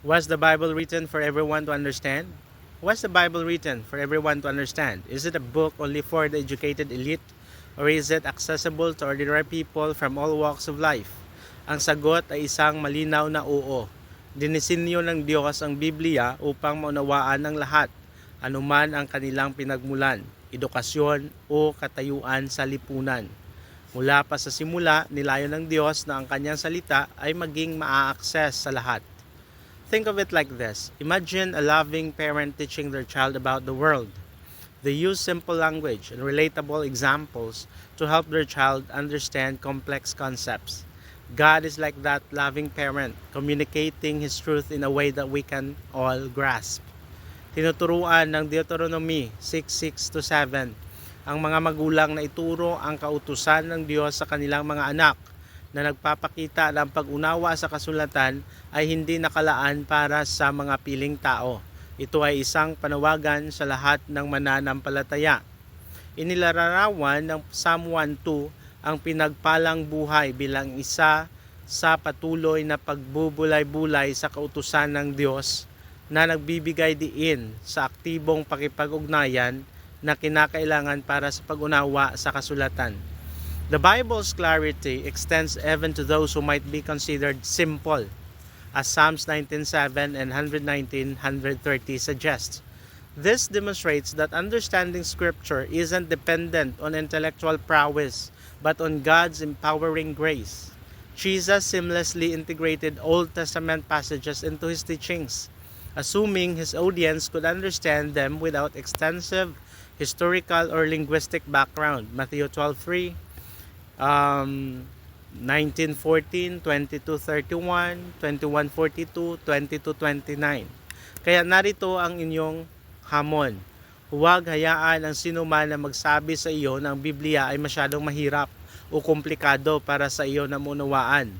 Was the Bible written for everyone to understand? Was the Bible written for everyone to understand? Is it a book only for the educated elite? Or is it accessible to ordinary people from all walks of life? Ang sagot ay isang malinaw na oo. Dinisinyo ng Diyos ang Biblia upang maunawaan ng lahat, anuman ang kanilang pinagmulan, edukasyon o katayuan sa lipunan. Mula pa sa simula, nilayo ng Diyos na ang kanyang salita ay maging maa-access sa lahat. Think of it like this. Imagine a loving parent teaching their child about the world. They use simple language and relatable examples to help their child understand complex concepts. God is like that loving parent, communicating His truth in a way that we can all grasp. Tinuturuan ng Deuteronomy 6:6 to 7 ang mga magulang na ituro ang kautusan ng Diyos sa kanilang mga anak na nagpapakita na ang pag-unawa sa kasulatan ay hindi nakalaan para sa mga piling tao. Ito ay isang panawagan sa lahat ng mananampalataya. Inilalarawan ng Psalm 1.2 ang pinagpalang buhay bilang isa sa patuloy na pagbubulay-bulay sa kautusan ng Diyos na nagbibigay diin sa aktibong pakipag-ugnayan na kinakailangan para sa pag-unawa sa kasulatan. The Bible's clarity extends even to those who might be considered simple, as Psalms 19:7 and 119:130 suggests. This demonstrates that understanding Scripture isn't dependent on intellectual prowess, but on God's empowering grace. Jesus seamlessly integrated Old Testament passages into his teachings, assuming his audience could understand them without extensive historical or linguistic background. Matthew 12:3, um, 1914, 2231, 2142, 2229. Kaya narito ang inyong hamon. Huwag hayaan ang sino man na magsabi sa iyo na ang Biblia ay masyadong mahirap o komplikado para sa iyo na munawaan.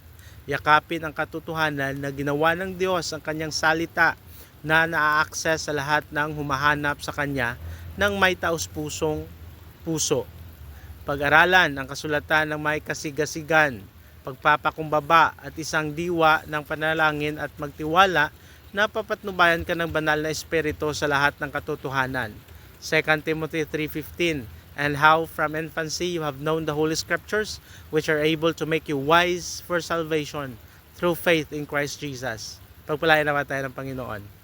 Yakapin ang katotohanan na ginawa ng Diyos ang kanyang salita na naa-access sa lahat ng humahanap sa kanya ng may taus-pusong puso. Pag-aralan ang kasulatan ng may kasigasigan, pagpapakumbaba at isang diwa ng panalangin at magtiwala na papatnubayan ka ng banal na espiritu sa lahat ng katotohanan. 2 Timothy 3.15 And how from infancy you have known the Holy Scriptures, which are able to make you wise for salvation through faith in Christ Jesus. Pagpalayan naman tayo ng Panginoon.